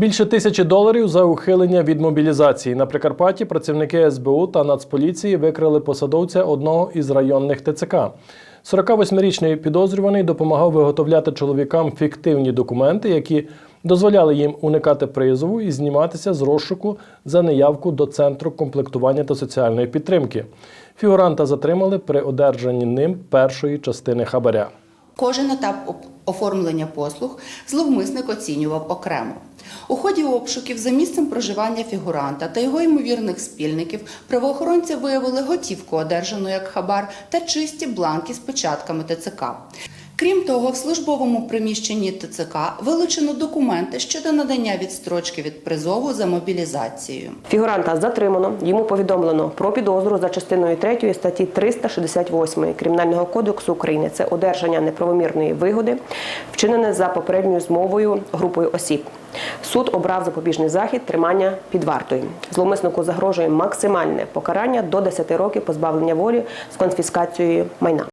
Більше тисячі доларів за ухилення від мобілізації. На Прикарпатті працівники СБУ та Нацполіції викрили посадовця одного із районних ТЦК. 48-річний підозрюваний допомагав виготовляти чоловікам фіктивні документи, які дозволяли їм уникати призову і зніматися з розшуку за неявку до центру комплектування та соціальної підтримки. Фігуранта затримали при одержанні ним першої частини хабаря. Кожен етап оформлення послуг зловмисник оцінював окремо. У ході обшуків за місцем проживання фігуранта та його ймовірних спільників правоохоронці виявили готівку, одержану як хабар, та чисті бланки з початками ТЦК. Крім того, в службовому приміщенні ТЦК вилучено документи щодо надання відстрочки від призову за мобілізацією. Фігуранта затримано. Йому повідомлено про підозру за частиною 3 статті 368 Кримінального кодексу України. Це одержання неправомірної вигоди, вчинене за попередньою змовою групою осіб. Суд обрав запобіжний захід тримання під вартою. Зловмиснику загрожує максимальне покарання до 10 років позбавлення волі з конфіскацією майна.